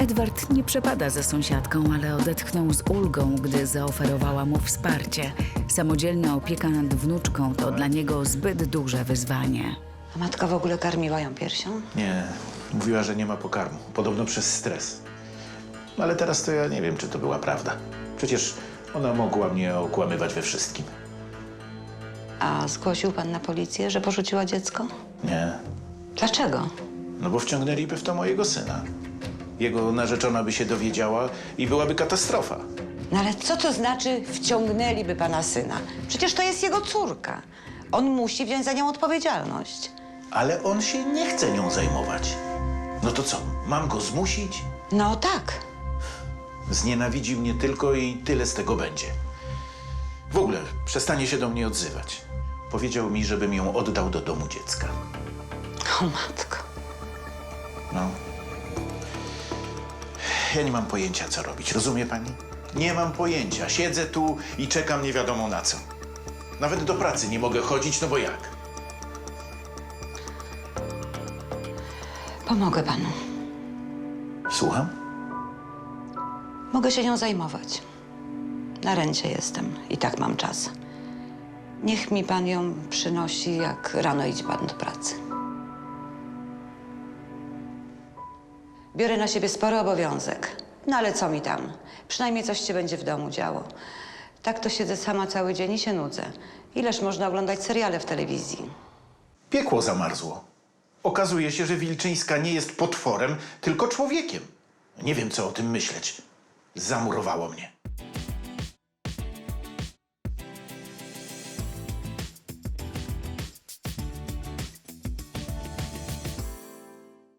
Edward nie przepada za sąsiadką, ale odetchnął z ulgą, gdy zaoferowała mu wsparcie. Samodzielna opieka nad wnuczką to dla niego zbyt duże wyzwanie. A matka w ogóle karmiła ją piersią? Nie, mówiła, że nie ma pokarmu. Podobno przez stres. Ale teraz to ja nie wiem, czy to była prawda. Przecież ona mogła mnie okłamywać we wszystkim. A zgłosił pan na policję, że porzuciła dziecko? Nie, Dlaczego? no bo wciągnęliby w to mojego syna. Jego narzeczona by się dowiedziała i byłaby katastrofa. No ale co to znaczy wciągnęliby pana syna? Przecież to jest jego córka. On musi wziąć za nią odpowiedzialność. Ale on się nie chce nią zajmować. No to co, mam go zmusić? No tak. Znienawidzi mnie tylko i tyle z tego będzie. W ogóle przestanie się do mnie odzywać. Powiedział mi, żebym ją oddał do domu dziecka. O matko. No. Ja nie mam pojęcia, co robić. Rozumie pani? Nie mam pojęcia. Siedzę tu i czekam nie wiadomo na co. Nawet do pracy nie mogę chodzić, no bo jak? Pomogę panu. Słucham? Mogę się nią zajmować. Na rencie jestem i tak mam czas. Niech mi pan ją przynosi, jak rano idzie pan do pracy. Biorę na siebie spory obowiązek. No ale co mi tam? Przynajmniej coś się będzie w domu działo. Tak to siedzę sama cały dzień i się nudzę. Ileż można oglądać seriale w telewizji? Piekło zamarzło. Okazuje się, że Wilczyńska nie jest potworem, tylko człowiekiem. Nie wiem, co o tym myśleć. Zamurowało mnie.